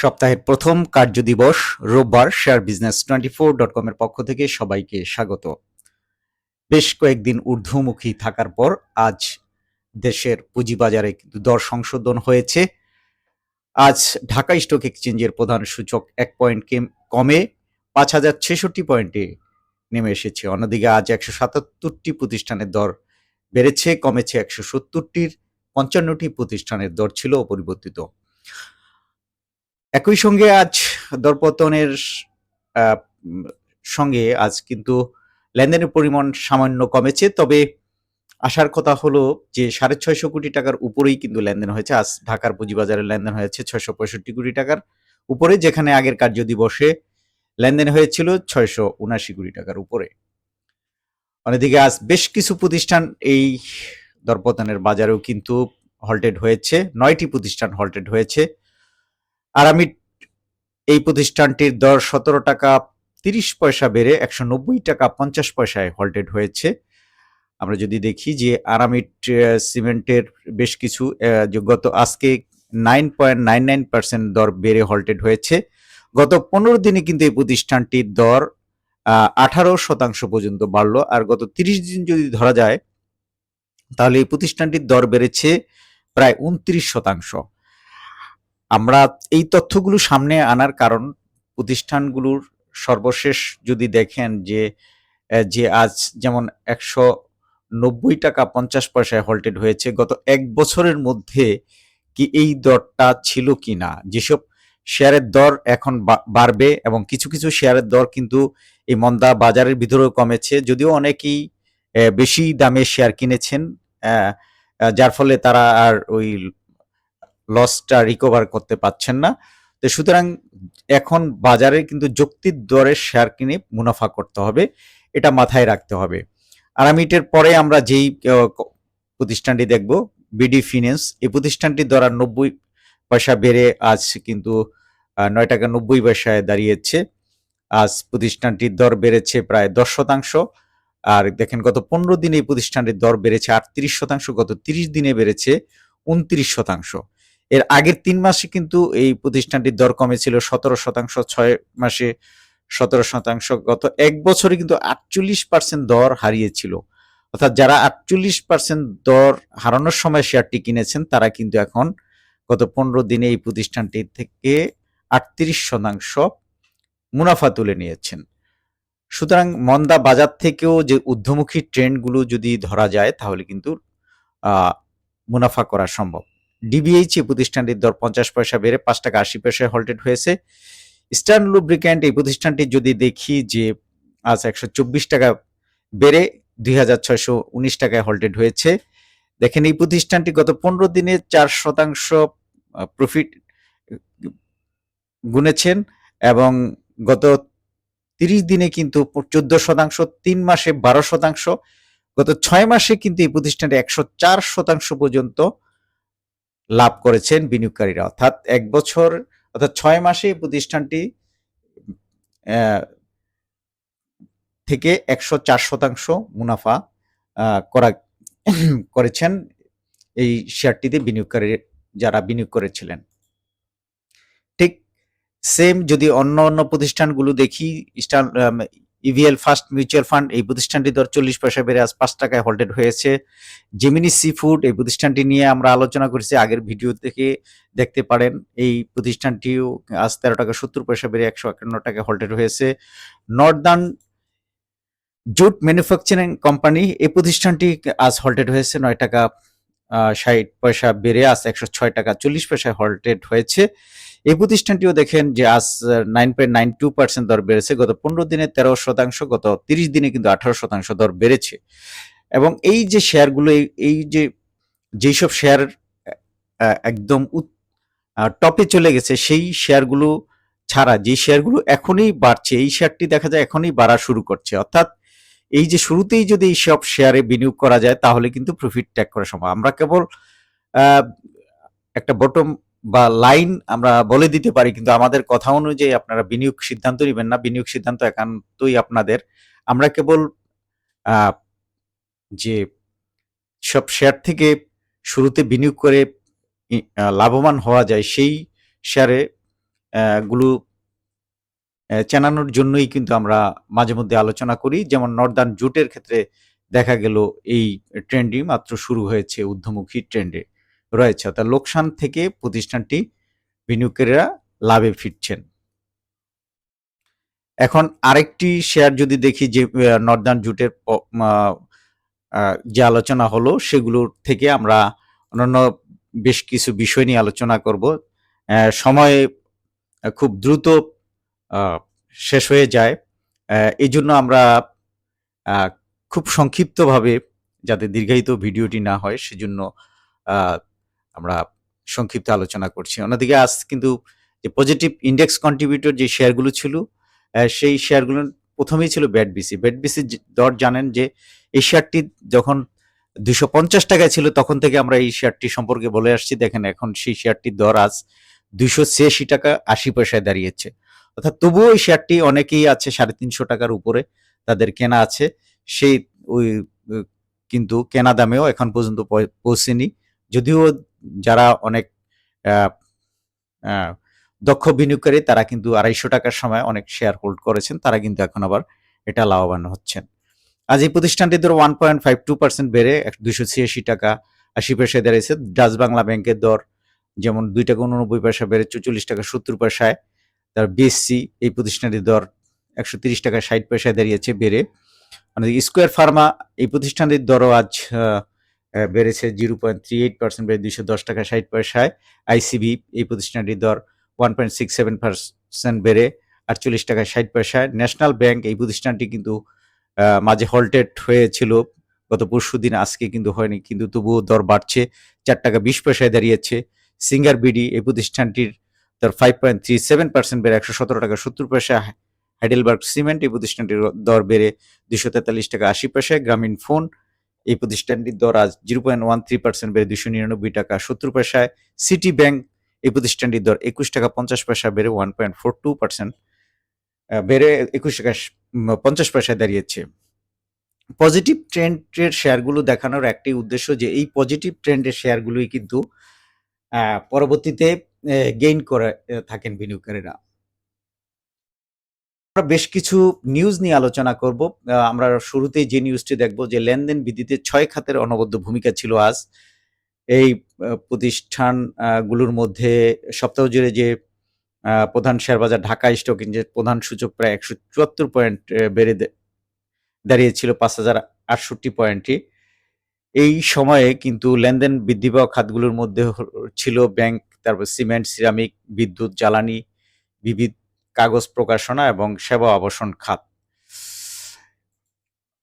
সপ্তাহের প্রথম কার্যদিবস রোববার share business twenty four dot কমের পক্ষ থেকে সবাইকে স্বাগত। বেশ কয়েকদিন ঊর্ধ্বমুখী থাকার পর আজ দেশের পুঁজিবাজারে কিন্তু দর সংশোধন হয়েছে। আজ ঢাকা স্টক এক্সচেঞ্জের প্রধান সূচক এক পয়েন্ট কমে পাঁচ হাজার ছেষট্টি পয়েন্টে নেমে এসেছে। অন্যদিকে আজ একশো সাতাত্তরটি প্রতিষ্ঠানের দর বেড়েছে, কমেছে একশো সত্তরটির পঞ্চান্নটি প্রতিষ্ঠানের দর ছিল অপরিবর্তিত। একই সঙ্গে আজ দরপতনের সঙ্গে আজ কিন্তু লেনদেনের পরিমাণ সামান্য কমেছে। তবে আসার কথা হলো যে সাড়ে ছয়শো কোটি টাকার উপরেই কিন্তু লেনদেন হয়েছে। আজ ঢাকার পুঁজিবাজারে লেনদেন হয়েছে ছয়শো পঁয়ষট্টি কোটি টাকার উপরে, যেখানে আগের কার্য দিবসে লেনদেন হয়েছিল ছয়শো উনাশি কোটি টাকার উপরে। অন্যদিকে আজ বেশ কিছু প্রতিষ্ঠান এই দরপতনের বাজারেও কিন্তু হল্টেড হয়েছে। নয়টি প্রতিষ্ঠান হল্টেড হয়েছে। আরামিট এই প্রতিষ্ঠানটির দর সতেরো টাকা তিরিশ পয়সা বেড়ে একশো নব্বই টাকা পঞ্চাশ পয়সায় হল্টেড হয়েছে। আমরা যদি দেখি যে আরামিট সিমেন্টের বেশ কিছু গত আজকে nine point nine nine percent দর বেড়ে হল্টেড হয়েছে। গত পনেরো দিনে কিন্তু এই প্রতিষ্ঠানটির দর আঠারো শতাংশ পর্যন্ত বাড়লো। আর গত তিরিশ দিন যদি ধরা যায়, তাহলে এই প্রতিষ্ঠানটির দর বেড়েছে প্রায় উনত্রিশ শতাংশ। আমরা এই তথ্যগুলো সামনে আনার কারণ প্রতিষ্ঠানগুলোর সর্বশেষ যদি দেখেন যে যে আজ যেমন একশো নব্বই টাকা পঞ্চাশ পয়সায় হল্টেড হয়েছে, গত এক বছরের মধ্যে কি এই দরটা ছিল কি না? যেসব শেয়ারের দর এখন বাড়বে এবং কিছু কিছু শেয়ারের দর কিন্তু এই মন্দা বাজারের ভিতরেও কমেছে, যদিও অনেকেই বেশি দামে শেয়ার কিনেছেন যার ফলে তারা আর ওই লসটা রিকভার করতে পারছেন না। তো সুতরাং এখন বাজারে কিন্তু যুক্তির দরে শেয়ার কিনে মুনাফা করতে হবে, এটা মাথায় রাখতে হবে। আর আমি আরামিটের পরে আমরা যেই প্রতিষ্ঠানটি দেখব বিডি ফিন্যান্স এই প্রতিষ্ঠানটির দর আর নব্বই পয়সা বেড়ে আজ কিন্তু নয় টাকা নব্বই পয়সায় দাঁড়িয়েছে। আজ প্রতিষ্ঠানটির দর বেড়েছে প্রায় দশ শতাংশ। আর দেখেন গত পনেরো দিনে এই প্রতিষ্ঠানটির দর বেড়েছে আটত্রিশ শতাংশ, গত তিরিশ দিনে বেড়েছে উনত্রিশ শতাংশ। এর আগের তিন মাসে কিন্তু এই প্রতিষ্ঠানটির দর কমেছিল সতেরো শতাংশ, ছয় মাসে সতেরো শতাংশ। গত এক বছরে কিন্তু আটচল্লিশ পার্সেন্ট দর হারিয়েছিল। অর্থাৎ যারা আটচল্লিশ পার্সেন্ট দর হারানোর সময় শেয়ারটি কিনেছেন, তারা কিন্তু এখন গত পনেরো দিনে এই প্রতিষ্ঠানটি থেকে আটত্রিশ শতাংশ মুনাফা তুলে নিয়েছেন। সুতরাং মন্দা বাজার থেকেও যে ঊর্ধ্বমুখী ট্রেন্ডগুলো যদি ধরা যায়, তাহলে কিন্তু মুনাফা করা সম্ভব। ডিবিএইচ এই প্রতিষ্ঠানটির দর পঞ্চাশ পয়সা বেড়ে পাঁচ টাকা আশি পয়সায় হল্টেড হয়েছে। ইস্টার্ন লুব্রিক্যান্ট এই প্রতিষ্ঠানটি যদি দেখি যে আজ একশো চব্বিশ টাকা বেড়ে দুই হাজার ছয়শো উনিশ টাকায় হল্টেড হয়েছে, দেখেন এই প্রতিষ্ঠানটি গত পনেরো দিনে চার শতাংশ প্রফিট গুনেছেন এবং গত তিরিশ দিনে কিন্তু চোদ্দ শতাংশ, তিন মাসে বারো শতাংশ, গত ছয় মাসে কিন্তু এই প্রতিষ্ঠানটি একশো চার শতাংশ পর্যন্ত লাভ করেছেন বিনিয়োগকারীরা। অর্থাৎ এক বছর, অর্থাৎ ছয় মাসে প্রতিষ্ঠানটি থেকে একশো চার শতাংশ মুনাফা করা, করেছেন এই শেয়ারটিতে বিনিয়োগকারী যারা বিনিয়োগ করেছিলেন। ঠিক সেম যদি অন্য অন্য প্রতিষ্ঠানগুলো দেখি ইভিএল ফার্স্ট মিউচুয়াল ফান্ড এই প্রতিষ্ঠানটি দর চল্লিশ পয়সা বেড়ে আজ পাঁচ টাকায় হোল্ডেড হয়েছে। জেমিনি সি ফুড এই প্রতিষ্ঠানটি নিয়ে আমরা আলোচনা করেছি, আগের ভিডিও থেকে দেখতে পারেন। এই প্রতিষ্ঠানটিও আজ তেরো টাকা সত্তর পয়সা বেড়ে একশো একান্ন টাকা হোল্ডেড হয়েছে। নর্দার্ন জুট ম্যানুফ্যাকচারিং কোম্পানি এই প্রতিষ্ঠানটি আজ হল্টেড হয়েছে, নয় টাকা ষাট পয়সা বেড়ে আজ একশো ছয় টাকা চল্লিশ পয়সায় হল্টেড হয়েছে। এই প্রতিষ্ঠানটিও দেখেন যে আজ nine point nine two percent দর বেড়েছে। গত পনেরো দিনে তেরো শতাংশ, গত তিরিশ দিনে কিন্তু আঠারো শতাংশ দর বেড়েছে। এবং এই যে শেয়ারগুলো, এই- যে, যেসব শেয়ার একদম টপে চলে গেছে, সেই শেয়ারগুলো ছাড়া, যে শেয়ারগুলো এখনই বাড়ছে, এই শেয়ারটি দেখা যায় এখনই বাড়া শুরু করছে। অর্থাৎ এই যে শুরুতেই যদি এই সব শেয়ারে বিনিয়োগ করা যায়, তাহলে কিন্তু প্রফিট ট্যাগ করা সম্ভব। আমরা কেবল একটা বটম বা লাইন আমরা বলে দিতে পারি, কিন্তু আমাদের কথা অনুযায়ী আপনারা বিনিয়োগ সিদ্ধান্ত নেবেন না। বিনিয়োগ সিদ্ধান্ত একান্তই আপনাদের। আমরা কেবল যে সব শেয়ার থেকে শুরুতে বিনিয়োগ করে লাভবান হওয়া যায়, সেই শেয়ারে গুলো চেনানোর জন্যই কিন্তু আমরা মাঝে মধ্যে আলোচনা করি। যেমন নর্দার্ন জুটের ক্ষেত্রে দেখা গেল এই ট্রেন্ডই মাত্র শুরু হয়েছে, ঊর্ধ্বমুখী ট্রেন্ডে। রয়েছে। অর্থাৎ লোকসান থেকে প্রতিষ্ঠানটি বিনিয়োগকারীরা লাভে ফিরছেন। এখন আরেকটি শেয়ার যদি দেখি যে নর্দার্ন জুটের যে আলোচনা হলো, সেগুলোর থেকে আমরা অন্যান্য বেশ কিছু বিষয় নিয়ে আলোচনা করব। সময় খুব দ্রুত শেষ হয়ে যায়। এই জন্য আমরা খুব সংক্ষিপ্তভাবে যাতে দীর্ঘায়িত ভিডিওটি না হয়, সেজন্য আমরা সংক্ষিপ্ত আলোচনা করছি। অন্যদিকে আজ কিন্তু যে পজিটিভ ইন্ডেক্স কন্ট্রিবিউটর যে শেয়ারগুলো ছিল সেই শেয়ারগুলো প্রথমেই ছিল ব্যাট বিসি ব্যাট বিসি দর জানেন যে এই শেয়ারটি যখন দুশো পঞ্চাশ টাকায় ছিল, তখন থেকে আমরা এই শেয়ারটি সম্পর্কে বলে আসছি। দেখেন এখন সেই শেয়ারটির দর আজ দুশো ছিয়াশি টাকা আশি পয়সায় দাঁড়িয়েছে। অর্থাৎ তবুও এই শেয়ারটি অনেকেই আছে সাড়ে তিনশো টাকার উপরে তাদের কেনা আছে। সেই ওই, কিন্তু কেনা দামেও এখন পর্যন্ত পৌঁছেনি। যদিও যারা অনেক দক্ষ বিনিয়োগকারী, তারা কিন্তু আড়াইশো টাকার সময় অনেক শেয়ার হোল্ড করেছেন। তারা কিন্তু এখন আবার এটা লাভবান হচ্ছেন। আজ এই প্রতিষ্ঠানটির দর one point five two percent বেড়ে দুশো ছিয়াশি টাকা আশি পয়সায় দাঁড়িয়েছে। ডাচ বাংলা ব্যাংকের দর যেমন দুই টাকা উননব্বই পয়সা বেড়ে চুচল্লিশ টাকা সত্তর পয়সায়। তার বিএসসি এই প্রতিষ্ঠানটির দর একশো তিরিশ টাকা ষাট পয়সায় দাঁড়িয়েছে, বেড়ে। মানে স্কোয়ার ফার্মা এই প্রতিষ্ঠানটির দরও আজ বেড়েছে zero point three eight percent বেড়ে দুইশো দশ টাকা, ষাট পয়সায়। আইসিবি এই প্রতিষ্ঠানটির দর one point six seven percent বেড়ে আটচল্লিশ টাকা ষাট পয়সায়। ন্যাশনাল ব্যাংক এই প্রতিষ্ঠানটি কিন্তু মাঝে হল্টেড হয়েছিল। গত পরশু দিন, আজকে কিন্তু হয়নি, কিন্তু তবুও দর বাড়ছে, চার টাকা বিশ পয়সায় দাঁড়িয়েছে। সিঙ্গার বিডি এই প্রতিষ্ঠানটির দর five point three seven percent বেড়ে একশো সতেরো টাকা সত্তর পয়সা। হাইডেলবার্গ সিমেন্ট এই প্রতিষ্ঠানটির দর বেড়ে দুশো তেতাল্লিশ টাকা আশি পয়সায়। গ্রামীণ ফোন এই প্রতিষ্ঠানটির দর আজ zero point one three percent বেড়ে দুশো নিরানব্বই টাকা সত্তর পয়সায় সিটি ব্যাংক এই প্রতিষ্ঠানটির দর একুশ টাকা পঞ্চাশ পয়সা বেড়ে one point four two percent বেড়ে একুশ টাকা পঞ্চাশ পয়সায় দাঁড়িয়েছে। পজিটিভ ট্রেন্ডের শেয়ারগুলো দেখানোর একটি উদ্দেশ্য যে এই পজিটিভ ট্রেন্ডের শেয়ারগুলোই কিন্তু পরবর্তীতে গেইন করে থাকেন বিনিয়োগকারীরা। আমরা বেশ কিছু নিউজ নিয়ে আলোচনা করব। আমরা শুরুতেই যে নিউজটি দেখব যে লেনদেন বৃদ্ধিতে ছয় খাতের অনবদ্য ভূমিকা ছিল আজ। এই আহ, প্রতিষ্ঠানগুলোর মধ্যে সপ্তাহ জুড়ে যে প্রধান শেয়ার বাজার ঢাকা স্টক এক্সচেঞ্জের প্রধান সূচক প্রায় একশো চুয়াত্তর পয়েন্ট বেড়ে দাঁড়িয়েছিল পাঁচ হাজার আটষট্টি পয়েন্টে এই সময়ে কিন্তু লেনদেন বৃদ্ধি পাওয়া খাতগুলোর মধ্যে ছিল ব্যাংক তারপর সিমেন্ট সিরামিক বিদ্যুৎ জ্বালানি বিবিধ কাগজ প্রকাশনা এবং সেবা আবাসন খাত।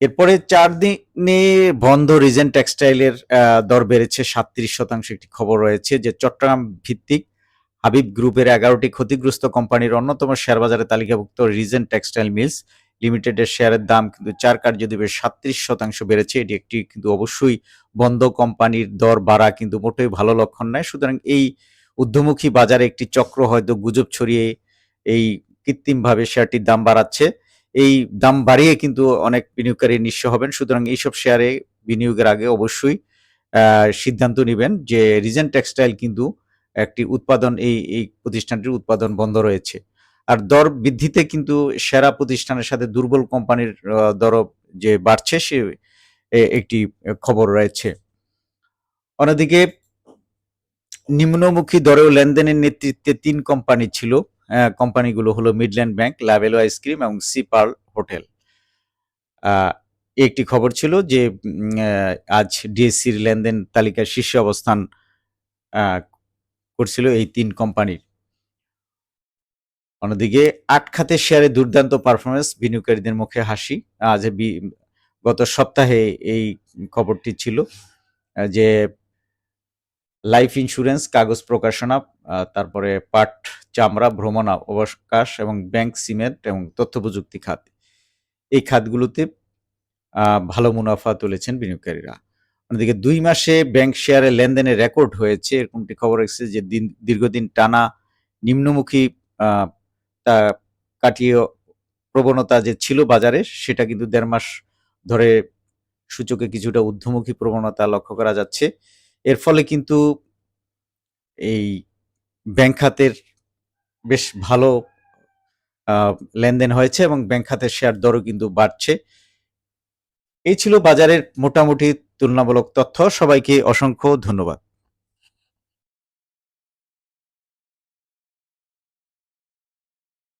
এরপরে চার দিনে বন্ধ রিজেন টেক্সটাইলের দর বেড়েছে সাতত্রিশ শতাংশ একটি খবর রয়েছে যে চট্টগ্রাম ভিত্তিক হাবিব গ্রুপের এগারোটি ক্ষতিগ্রস্ত কোম্পানির অন্যতম শেয়ার বাজারে তালিকাভুক্ত রিজেন টেক্সটাইল মিলস লিমিটেডের শেয়ারের দাম কিন্তু চার কার্যদিবসে সাতত্রিশ শতাংশ বেড়েছে। এটি একটি কিন্তু অবশ্যই বন্ধ কোম্পানির দর বাড়া কিন্তু মোটেই ভালো লক্ষণ নয়। সুতরাং এই ঊর্ধ্বমুখী বাজারে একটি চক্র হয়তো গুজব ছড়িয়ে এই কৃত্রিমভাবে শেয়ারটির দাম বাড়াচ্ছে। এই দাম বাড়িয়ে কিন্তু অনেক বিনিয়োগকারী নিঃস্ব হবেন। সুতরাং এইসব শেয়ারে বিনিয়োগের আগে অবশ্যই সিদ্ধান্ত নেবেন যে রিজেন্ট টেক্সটাইল কিন্তু একটি উৎপাদন, এই এই প্রতিষ্ঠানটির উৎপাদন বন্ধ রয়েছে। আর দর বৃদ্ধিতে কিন্তু সেরা প্রতিষ্ঠানের সাথে দুর্বল কোম্পানির দরও যে বাড়ছে সে একটি খবর রয়েছে। অন্যদিকে নিম্নমুখী দরেও লেনদেনের নেতৃত্বে তিন কোম্পানি ছিল। কোম্পানিগুলো হলো মিডল্যান্ড ব্যাংক, ল্যাভেলো আইসক্রিম এবং সিপার্ল হোটেল। একটি খবর ছিল যে আজ ডিএসসির লেনদেন তালিকায় শীর্ষে অবস্থান করছিল এই তিন কোম্পানির। অন্যদিকে আট খাতের শেয়ারে দুর্দান্ত পারফরমেন্স বিনিয়োগকারীদের মুখে হাসি। আজ গত সপ্তাহে এই খবরটি ছিল যে লাইফ ইন্স্যুরেন্স কাগজ প্রকাশনা তারপরে পাট, চামড়া, ভ্রমণ অবকাশ এবং ব্যাংক সিমেন্ট এবং তথ্য প্রযুক্তি খাত। এই খাতগুলোতে ভালো মুনাফা তুলেছেন বিনিয়োগকারীরা। অন্যদিকে দুই মাসে ব্যাংক শেয়ারে লেনদেনের রেকর্ড হয়েছে, এরকমটি খবর এসেছে যে দিন, দীর্ঘদিন টানা নিম্নমুখী তা কাটিয়ে প্রবণতা যে ছিল বাজারে, সেটা কিন্তু দেড় মাস ধরে সূচকে কিছুটা ঊর্ধ্বমুখী প্রবণতা লক্ষ্য করা যাচ্ছে। এর ফলে কিন্তু এই ব্যাংক খাতের বেশ ভালো লেনদেন হয়েছে এবং ব্যাংক খাতের শেয়ার দরও কিন্তু বাড়ছে। এই ছিল বাজারের মোটামুটি তুলনামূলক তথ্য। সবাইকে অসংখ্য ধন্যবাদ।